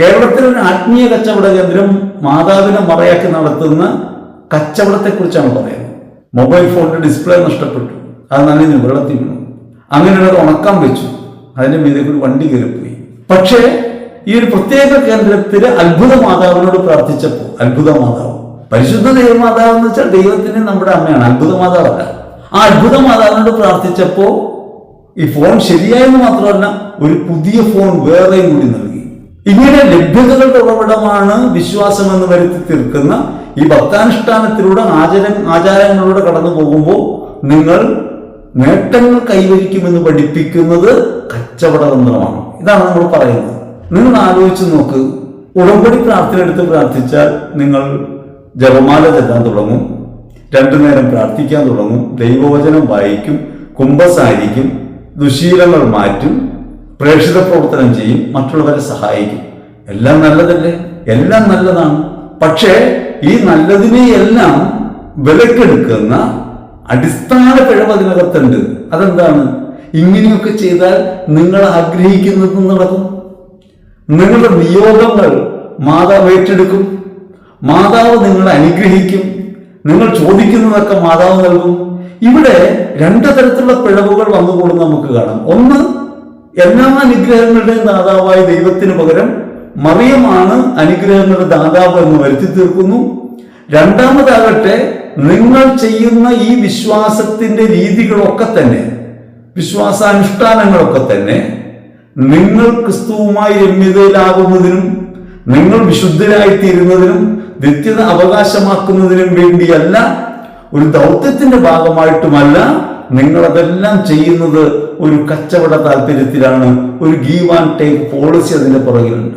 കേരളത്തിൽ ആത്മീയ കച്ചവട കേന്ദ്രം മാതാവിനെ മറയാക്കി നടത്തുന്ന കച്ചവടത്തെക്കുറിച്ചാണ് പറയുന്നത്. മൊബൈൽ ഫോണിന്റെ ഡിസ്പ്ലേ നഷ്ടപ്പെട്ടു. അത് നനഞ്ഞു വെള്ളത്തിൽ വീണു അങ്ങനെ അത് വെച്ചു. അതിന്റെ മീതെ ഒരു വണ്ടി കയറിപ്പോയി. പക്ഷേ ഈ ഒരു പ്രത്യേക കേന്ദ്രത്തിൽ അത്ഭുത മാതാവിനോട് പ്രാർത്ഥിച്ചപ്പോൾ അത്ഭുത മാതാവ് പരിശുദ്ധ ദൈവമാതാവ് എന്ന് വെച്ചാൽ ദൈവത്തിന് നമ്മുടെ അമ്മയാണ്. അത്ഭുത മാതാവല്ല. ആ അത്ഭുത മാതാവിനോട് പ്രാർത്ഥിച്ചപ്പോൾ ഈ ഫോൺ ശരിയായെന്ന് മാത്രമല്ല ഒരു പുതിയ ഫോൺ വേറെയും കൂടി നൽകി. ഇങ്ങനെ ലഭ്യതകളുടെ ഉറവിടമാണ് വിശ്വാസം എന്ന് വരുത്തി തീർക്കുന്ന ഈ ഭക്താനുഷ്ഠാനത്തിലൂടെ ആചാര ആചാരങ്ങളിലൂടെ കടന്നു പോകുമ്പോൾ നിങ്ങൾ നേട്ടങ്ങൾ കൈവരിക്കുമെന്ന് പഠിപ്പിക്കുന്നത് കച്ചവട തന്ത്രമാണ്. ഇതാണ് നമ്മൾ പറയുന്നത്. നിങ്ങൾ ആലോചിച്ച് നോക്ക്. ഉടമ്പടി പ്രാർത്ഥന എടുത്ത് പ്രാർത്ഥിച്ചാൽ നിങ്ങൾ ജപമാല ചെല്ലാൻ തുടങ്ങും. രണ്ടു നേരം പ്രാർത്ഥിക്കാൻ തുടങ്ങും. ദൈവവചനം വായിക്കും. കുംഭസാരിക്കും ദുശീലങ്ങൾ മാറ്റും. പ്രേക്ഷിത പ്രവർത്തനം ചെയ്യും മറ്റുള്ളവരെ സഹായിക്കും. എല്ലാം നല്ലതല്ലേ? എല്ലാം നല്ലതാണ്. പക്ഷേ ഈ നല്ലതിനെയെല്ലാം വിലക്കെടുക്കുന്ന അടിസ്ഥാന പിഴവ് അതിനകത്തുണ്ട് അതെന്താണ്? ഇങ്ങനെയൊക്കെ ചെയ്താൽ നിങ്ങൾ ആഗ്രഹിക്കുന്നത് നടക്കും. നിങ്ങളുടെ നിയോഗങ്ങൾ മാതാവ് ഏറ്റെടുക്കും. മാതാവ് നിങ്ങളെ അനുഗ്രഹിക്കും. നിങ്ങൾ ചോദിക്കുന്നതൊക്കെ മാതാവ് നൽകും. ഇവിടെ രണ്ട് തരത്തിലുള്ള പിഴവുകൾ വന്നുകൂടും നമുക്ക് കാണാം. ഒന്ന് എല്ലാ അനുഗ്രഹങ്ങളുടെയും ദാതാവായ ദൈവത്തിന് പകരം മറിയമാണ് അനുഗ്രഹങ്ങളുടെ ദാതാവ് എന്ന് വരുത്തി തീർക്കുന്നു. രണ്ടാമതാകട്ടെ നിങ്ങൾ ചെയ്യുന്ന ഈ വിശ്വാസത്തിന്റെ രീതികളൊക്കെ തന്നെ വിശ്വാസാനുഷ്ഠാനങ്ങളൊക്കെ തന്നെ നിങ്ങൾ ക്രിസ്തുവുമായി രമ്യതയിലാകുന്നതിനും നിങ്ങൾ വിശുദ്ധരായിത്തീരുന്നതിനും നിത്യത അവകാശമാക്കുന്നതിനും വേണ്ടിയല്ല ഒരു ദൗത്യത്തിന്റെ ഭാഗമായിട്ടുമല്ല നിങ്ങളതെല്ലാം ചെയ്യുന്നത് ഒരു കച്ചവട താല്പര്യത്തിലാണ് ഒരു ഗീവ് ആൻഡ് ടേക്ക് പോളിസി അതിന്റെ പുറകിലുണ്ട്.